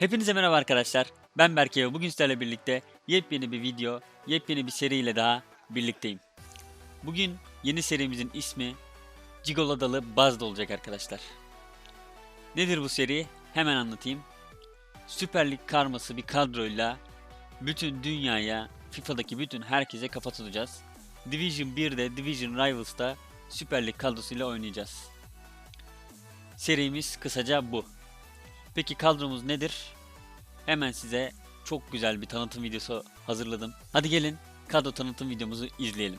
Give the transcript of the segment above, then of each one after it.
Hepinize merhaba arkadaşlar. Ben Berke ve bugün sizlerle birlikte yepyeni bir video, yepyeni bir seriyle daha birlikteyim. Bugün yeni serimizin ismi Gigoladalı Buzz'da olacak arkadaşlar. Nedir bu seri? Hemen anlatayım. Süper Lig karması bir kadroyla bütün dünyaya, FIFA'daki bütün herkese kafa tutacağız. Division 1'de, Division Rivals'ta Süper Lig kadrosuyla oynayacağız. Serimiz kısaca bu. Peki kadromuz nedir? Hemen size çok güzel bir tanıtım videosu hazırladım. Hadi gelin kadro tanıtım videomuzu izleyelim.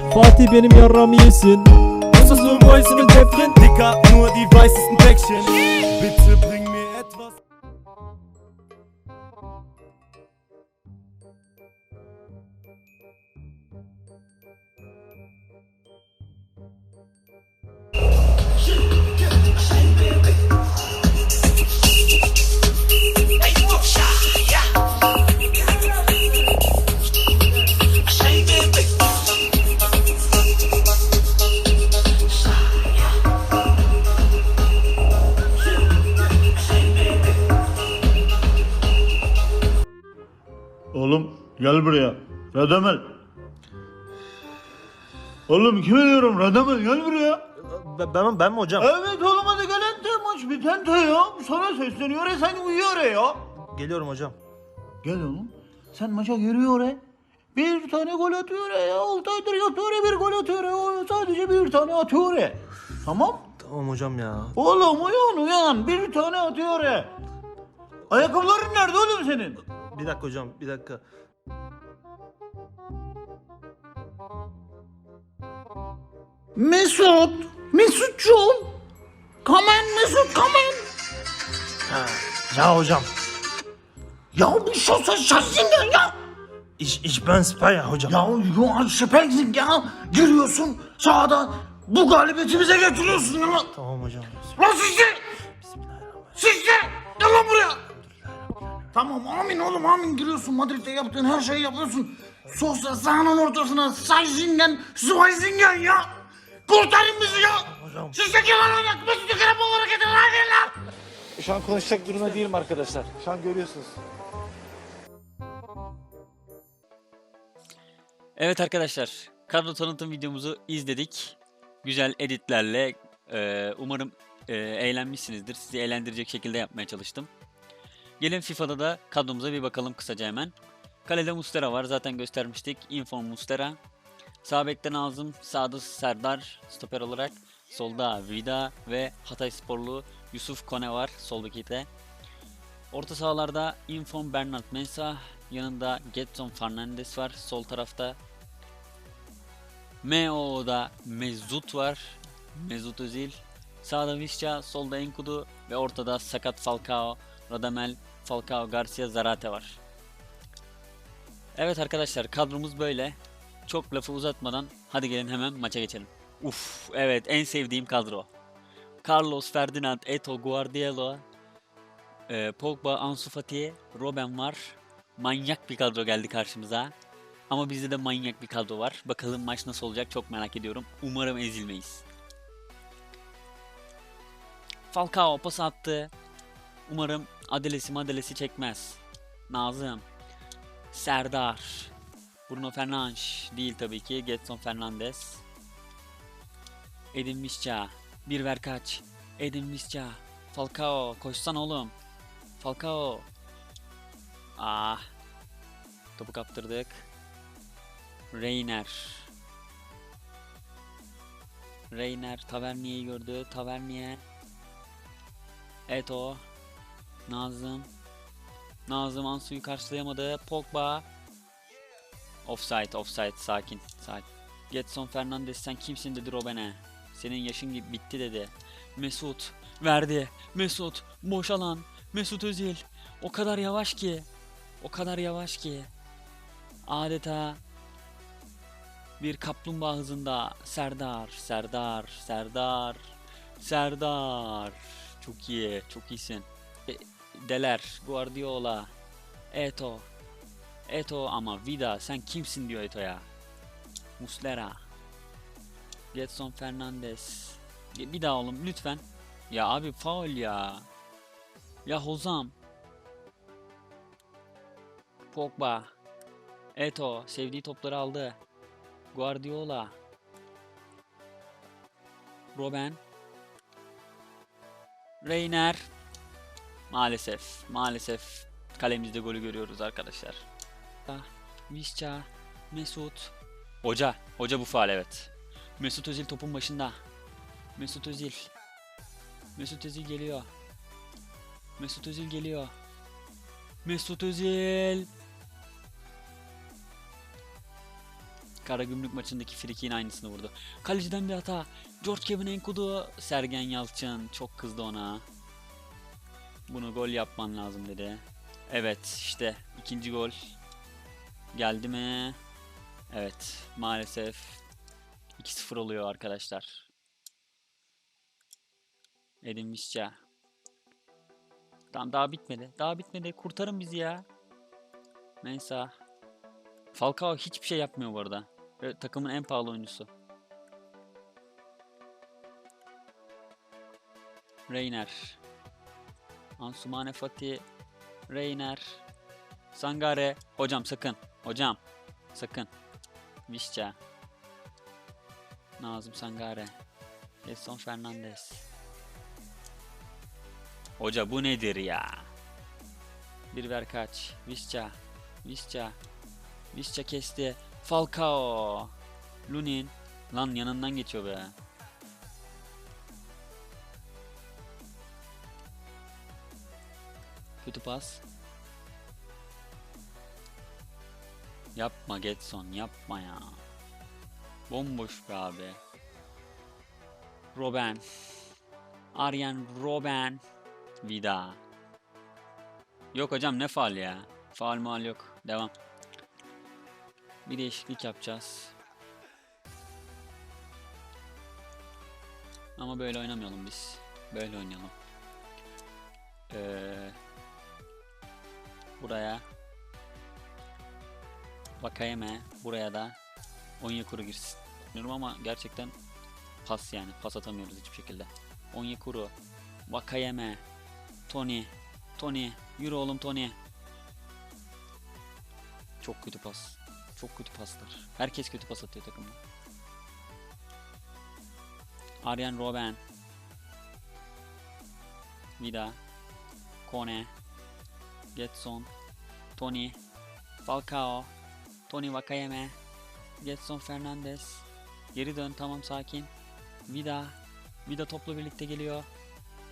Fatih benim yarramı yesin. ist nur Mäuse mit Häppchen, Dicker, nur die weißesten Päckchen. Bitte bring Oğlum gel buraya. Radamel. Oğlum kime diyorum Radamel gel buraya. Ben, ben, ben mi hocam? Evet oğlum hadi gel ente maç bir tente ya. Sana sesleniyor ya sen uyuyor ya. Geliyorum hocam. Gel oğlum. Sen maça giriyor ya. Bir tane gol atıyor ya. Altaydır yatıyor ya bir gol atıyor ya. Sadece bir tane atıyor ya. Tamam. Tamam hocam ya. Oğlum uyan uyan. Bir tane atıyor ya. Ayakkabıların nerede oğlum senin? Bir dakika hocam bir dakika. Mesut. Mesutcuğum. Kamen Mesut kamen. Ha. Ya hocam. Ya bu şosa şaşsın ya. İş, iş ben Spaya hocam. Ya are spelling ya. Giriyorsun sağdan bu galibiyeti bize getiriyorsun ya. Tamam hocam. Lan sizce. Bismillahirrahmanirrahim. Sizce. Gel lan buraya. Tamam amin oğlum amin giriyorsun Madrid'de yaptığın her şeyi yapıyorsun. Sosa sahanın ortasına Sajingen, Schweizingen ya. Kurtarın bizi ya. Hocam. Sizce kim olacak? Mesut'u krep olarak getirin hadi lan. Şu an konuşacak durumda değilim arkadaşlar. Şu an görüyorsunuz. Evet arkadaşlar, kadro tanıtım videomuzu izledik. Güzel editlerle e, umarım e, eğlenmişsinizdir. Sizi eğlendirecek şekilde yapmaya çalıştım. Gelin FIFA'da da kadromuza bir bakalım kısaca hemen. Kalede Mustera var zaten göstermiştik. Inform Mustera. Sağ bekte Nazım, sağda Serdar stoper olarak. Solda Vida ve Hatay sporlu Yusuf Kone var sol bekte. Orta sahalarda Inform Bernard Mensah, yanında Getson Fernandes var. Sol tarafta MO'da Mezut var. Mezut Özil. Sağda Visca, solda Enkudu ve ortada sakat Falcao, Radamel, Falcao, Garcia, Zarate var. Evet arkadaşlar kadromuz böyle. Çok lafı uzatmadan hadi gelin hemen maça geçelim. Uf evet en sevdiğim kadro. Carlos, Ferdinand, Eto, Guardiola, e, Pogba, Ansu Fati, Robben var. Manyak bir kadro geldi karşımıza. Ama bizde de manyak bir kadro var. Bakalım maç nasıl olacak çok merak ediyorum. Umarım ezilmeyiz. Falcao pas attı. Umarım adelesi madelesi çekmez. Nazım. Serdar. Bruno Fernandes değil tabii ki. Getson Fernandes. Edin Misca. Bir ver kaç. Edin Misca. Falcao. Koşsan oğlum. Falcao. Ah. Topu kaptırdık. Reiner. Reiner Taverniye'yi gördü. Taverniye. Eto. Nazım. Nazım Ansu'yu karşılayamadı. Pogba. Offside, offside. Sakin, sakin. Getson Fernandes sen kimsin dedi Robben'e. Senin yaşın gibi bitti dedi. Mesut verdi. Mesut boş alan. Mesut Özil. O kadar yavaş ki. O kadar yavaş ki. Adeta bir kaplumbağa hızında Serdar, Serdar, Serdar, Serdar. Çok iyi, çok iyisin. Deler, Guardiola, Eto, Eto ama Vida sen kimsin diyor Eto'ya. Muslera, Getson Fernandes. Bir bir daha oğlum lütfen. Ya abi faul ya. Ya Hozam. Pogba. Eto sevdiği topları aldı. Guardiola. Robben. Reiner. Maalesef, maalesef kalemizde golü görüyoruz arkadaşlar. Ah, Visca, Mesut. Hoca, hoca bu faal evet. Mesut Özil topun başında. Mesut Özil. Mesut Özil geliyor. Mesut Özil geliyor. Mesut Özil. Karagümrük maçındaki frikiğin aynısını vurdu. Kaleciden bir hata. George Kevin Enkudu. Sergen Yalçın çok kızdı ona. Bunu gol yapman lazım dedi. Evet işte ikinci gol. Geldi mi? Evet maalesef 2-0 oluyor arkadaşlar. Edin Visca. Tamam daha bitmedi. Daha bitmedi. Kurtarın bizi ya. Neyse. Falcao hiçbir şey yapmıyor bu arada. Ve takımın en pahalı oyuncusu. Reiner. Ansumane Fati. Reiner. Sangare. Hocam sakın. Hocam. Sakın. Visca. Nazım Sangare. Edson Fernandez. Hoca bu nedir ya? Bir ver kaç. Visca. Visca. Visca kesti. Falcao. Lunin. Lan yanından geçiyor be. Kötü pas. Yapma Getson yapma ya. Bomboş be abi. Robben. Arjen Robben. Vida. Yok hocam ne faal ya. Faal mal yok. Devam. Bir değişiklik yapacağız. Ama böyle oynamayalım biz. Böyle oynayalım. Ee, buraya Vakayeme buraya da Onyekuru girsin. Bilmiyorum ama gerçekten pas yani. Pas atamıyoruz hiçbir şekilde. Onyekuru, Vakayeme, Tony, Tony, yürü oğlum Tony. Çok kötü pas. Çok kötü paslar. Herkes kötü pas atıyor takımda. Arjen Robben. Vida. Kone. Getson. Tony. Falcao. Tony Vakayeme. Getson Fernandez. Geri dön tamam sakin. Vida. Vida topla birlikte geliyor.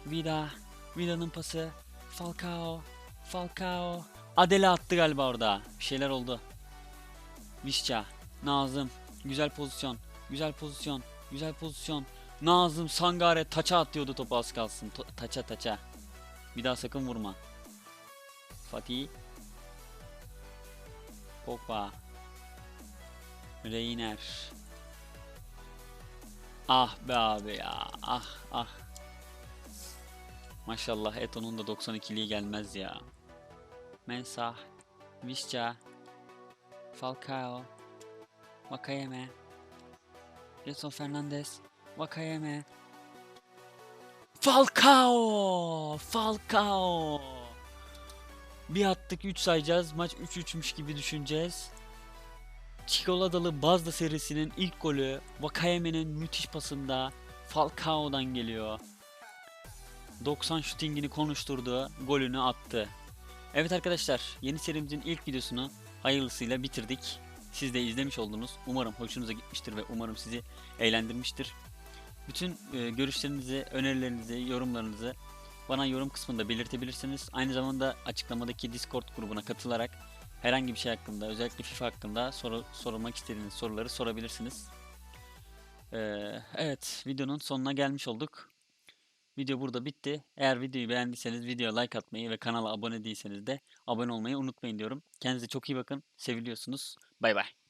Vida. Vida'nın pası. Falcao. Falcao. Adele attı galiba orada. Bir şeyler oldu. Visca. Nazım. Güzel pozisyon. Güzel pozisyon. Güzel pozisyon. Nazım Sangare taça atıyordu topu az kalsın. Taça taça. Bir daha sakın vurma. Fatih. Pogba. Reiner. Ah be abi ya. Ah ah. Maşallah Eto'nun da 92'liği gelmez ya. Mensah. Visca. Falcao. Wakayeme. Gelson Fernandez. Wakayeme. Falcao! Falcao! Bir attık 3 sayacağız. Maç 3-3'müş gibi düşüneceğiz. Çikolatalı Bazda serisinin ilk golü Wakayeme'nin müthiş pasında Falcao'dan geliyor. 90 şutingini konuşturdu, golünü attı. Evet arkadaşlar, yeni serimizin ilk videosunu hayırlısıyla bitirdik. Siz de izlemiş oldunuz. Umarım hoşunuza gitmiştir ve umarım sizi eğlendirmiştir. Bütün e, görüşlerinizi, önerilerinizi, yorumlarınızı bana yorum kısmında belirtebilirsiniz. Aynı zamanda açıklamadaki Discord grubuna katılarak herhangi bir şey hakkında, özellikle FIFA hakkında soru, sorulmak istediğiniz soruları sorabilirsiniz. Ee, evet, videonun sonuna gelmiş olduk. Video burada bitti. Eğer videoyu beğendiyseniz videoya like atmayı ve kanala abone değilseniz de abone olmayı unutmayın diyorum. Kendinize çok iyi bakın. Seviliyorsunuz. Bay bay.